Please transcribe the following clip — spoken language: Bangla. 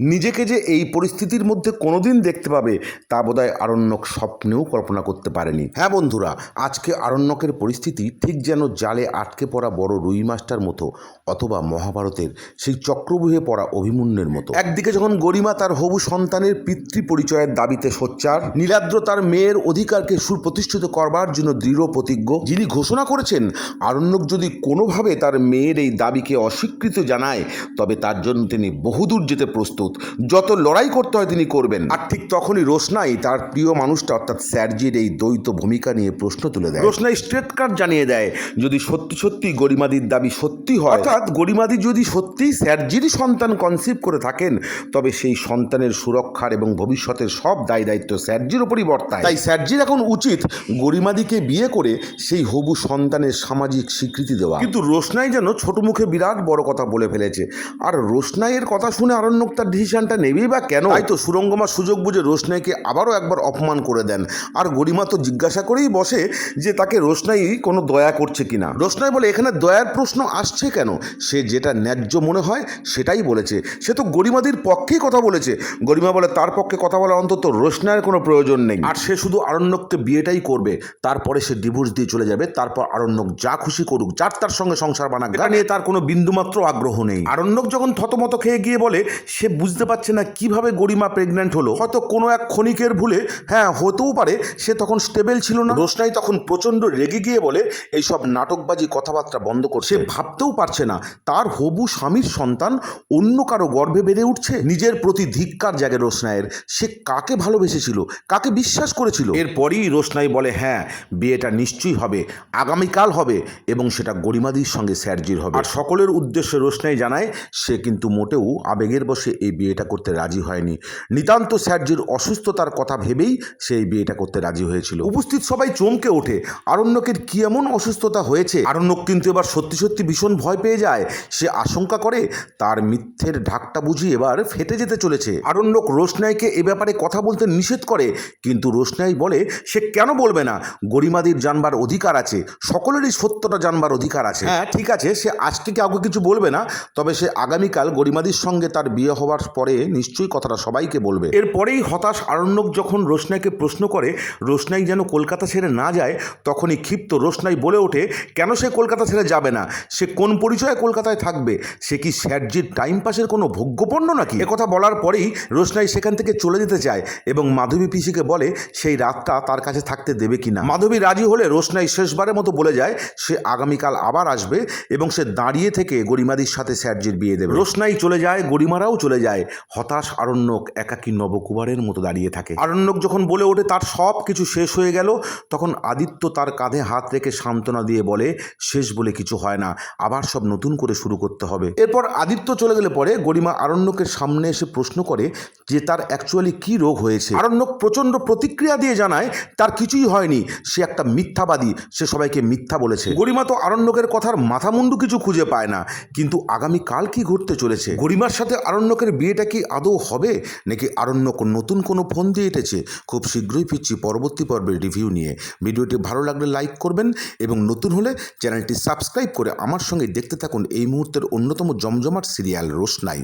নিজেকে যে এই পরিস্থিতির মধ্যে কোনোদিন দেখতে পাবে, তা বোধহয় আরণ্যক স্বপ্নেও কল্পনা করতে পারেনি। হ্যাঁ বন্ধুরা, আজকে আরণ্যকের পরিস্থিতি ঠিক যেন জালে আটকে পড়া বড় রুই মাছটার মতো, অথবা মহাভারতের সেই চক্রবুহে পড়া অভিমন্যের মতো। একদিকে যখন গরিমা তার হবু সন্তানের পিতৃ পরিচয়ের দাবিতে সোচ্চার, নীলাদ্র তার মেয়ের অধিকারকে সুপ্রতিষ্ঠিত করবার জন্য দৃঢ় প্রতিজ্ঞ, যিনি ঘোষণা করেছেন, আরণ্যক যদি কোনোভাবে তার মেয়ের এই দাবিকে অস্বীকৃত জানায়, তবে তার জন্য তিনি বহুদূর যেতে প্রস্তুত। যত লড়াই করতে হয় তিনি করবেন। আর ঠিক তখনই রোশনাই তার প্রিয় মানুষটা অর্থাৎ স্যারজির এই দ্বৈত ভূমিকা নিয়ে প্রশ্ন তুলে দেয়। রোশনাই স্ট্রেট কার্ড জানিয়ে দেয় যদি সত্যি সত্যি গরিমাদির দাবি সত্যি হয়। অর্থাৎ গরিমাদি যদি সত্যিই স্যারজিরই সন্তান কনসিভ করে থাকেন তবে সেই সন্তানের সুরক্ষার এবং ভবিষ্যতের সব দায় দায়িত্ব স্যারজির উপরই বর্তায়। তাই স্যারজির এখন উচিত গরিমাদিকে বিয়ে করে সেই হবু সন্তানের সামাজিক স্বীকৃতি দেওয়া। কিন্তু রোশনাই যেন ছোট মুখে বিরাট বড় কথা বলে ফেলেছে। আর রোশনাইয়ের কথা শুনে আরণ্যক তার ডিসিশনটা নেবেই বা কেন? তাই তো সুরঙ্গমা সুযোগ বুঝে রোশনাইকে আবারও একবার অপমান করে দেন। আর গরিমা তো জিজ্ঞাসা করেই বসে যে তাকে রোশনাই কোনো দয়া করছে কিনা। রোশনাই বলে, এখানে দয়ার প্রশ্ন আসছে কেন? সে যেটা ন্যায্য মনে হয় সেটাই বলেছে। সে তো গরিমাদির পক্ষেই কথা বলেছে। গরিমা বলে, তার পক্ষে কথা বলা অন্তত রোশনাইয়ের কোনো প্রয়োজন নেই। আর সে শুধু আরণ্যককে বিয়েটাই করবে। তারপরে সে ডিভোর্স দিয়ে চলে যাবে। তারপর আরণ্যক যা খুশি করুক, যার তার সঙ্গে সংসার বানাক নিয়ে তার কোনো বিন্দুমাত্র আগ্রহ নেই। আরণ্যক যখন থতমত খেয়ে গিয়ে বলে, সে বুঝতে পারছে না কীভাবে গরিমা প্রেগন্যান্ট হলো। হয়তো কোনো এক ক্ষণিকের ভুলে হ্যাঁ হতেও পারে, সে তখন স্টেবেল ছিল না। রোশনাই তখন প্রচণ্ড রেগে গিয়ে বলে, এইসব নাটকবাজি কথাবার্তা বন্ধ করছে। ভাবতেও পারছে না, তার হবু স্বামীর সন্তান অন্য কারও গর্ভে বেড়ে উঠছে? নিজের প্রতি ধিক্কার জাগে রোশনাইয়ের। সে কাকে ভালোবেসেছিল? কাকে বিশ্বাস করেছিল? এরপরই রোশনাই বলে হ্যাঁ বিয়েটা নিশ্চয়ই হবে, আগামীকাল হবে এবং সেটা গরিমাদির সঙ্গে স্যারজির হবে। আর সকলের উদ্দেশ্যে রোশনাই জানায়, সে কিন্তু মোটেও আবেগের বসে এই বিয়েটা করতে রাজি হয়নি। নিতান্ত স্যারজির অসুস্থতার কথা ভেবেই সে এই বিয়েটা করতে রাজি হয়েছিল। উপস্থিত সবাই চমকে ওঠে। আরণ্যকের কি এমন অসুস্থতা হয়েছে? আরণ্যক কিন্তু এবার সত্যি সত্যি ভীষণ ভয় পেয়ে যায়। সে আশঙ্কা করে তার মিথ্যের ঢাকটা বুঝি এবার ফেটে যেতে চলেছে। আরণ্যক রোশনাইকে এ ব্যাপারে কথা বলতে নিষেধ করে। কিন্তু রোশনাই বলে, সে কেন বলবে না? গরিমাদির জানবার অধিকার আছে। সকলেরই সত্যটা জানবার অধিকার আছে। হ্যাঁ ঠিক আছে। সে আজকে কাউকে কিছু বলবে না? তবে সে আগামীকাল গরিমাদির সঙ্গে তার বিয়ে হওয়ার পরে নিশ্চয়ই কথাটা সবাইকে বলবে। এরপরেই হতাশ আরণ্যক যখন রোশনাইকে প্রশ্ন করে, রোশনাই যেন কলকাতা ছেড়ে না যায়, তখনই ক্ষিপ্ত রোশনাই বলে ওঠে, কেন সে কলকাতা ছেড়ে যাবে না? সে কোন পরিচয়ে কলকাতায় থাকবে? সে কি স্যারজির টাইম পাসের কোনো ভোগ্যপণ্য নাকি? কথা বলার পরেই রোশনাই সেখান থেকে চলে যেতে চায় এবং মাধবী পিসিকে বলে, সেই রাতটা তার কাছে থাকতে দেবে কিনা মাধবী রাজি হলে রোশনাই শেষবারের মতো বলে যায়, সে আগামীকাল আবার আসবে এবং সে দাঁড়িয়ে থেকে গরিমাদির সাথে স্যারজির বিয়ে দেবে। রোশনাই চলে যায়, গরিমারাও চলে যায়। হতাশ আরণ্যক একাকী নবকুমারের মতো দাঁড়িয়ে থাকে। আরণ্যক যখন বলে ওঠে তার সব কিছু শেষ হয়ে গেল, তখন আদিত্য তার কাঁধে হাত রেখে সান্ত্বনা দিয়ে বলে, শেষ বলে কিছু হয় না, আবার সব নতুন করে শুরু করতে হবে। এরপর আদিত্য চলে গেলে পরে গরিমা আরণ্যকের সামনে এসে প্রশ্ন করে যে তার অ্যাকচুয়ালি কি রোগ হয়েছে? আরণ্যক প্রচণ্ড প্রতিক্রিয়া দিয়ে জানায়, তার কিছুই হয়নি, সে একটা মিথ্যাবাদী, সে সবাইকে মিথ্যা বলেছে। গরিমা তো আরণ্যকের কথার মাথামুন্ডু কিছু খুঁজে পায় না, কিন্তু আগামীকাল কি ঘটতে চলেছে? গরিমার সাথে আরণ্যকের বিয়েটা কি আদৌ হবে? নাকি আরণ্যক নতুন কোনো ফোন দিয়ে এটেছে? খুব শীঘ্রই ফিরছি পরবর্তী পর্বের রিভিউ নিয়ে। ভিডিওটি ভালো লাগলে লাইক করবেন এবং নতুন হলে চ্যানেলটি সাবস্ক্রাইব করে আমার সঙ্গে দেখতে থাকুন এই মুহূর্তের অন্যতম জমজমাট সিরিয়াল, রোশনাই।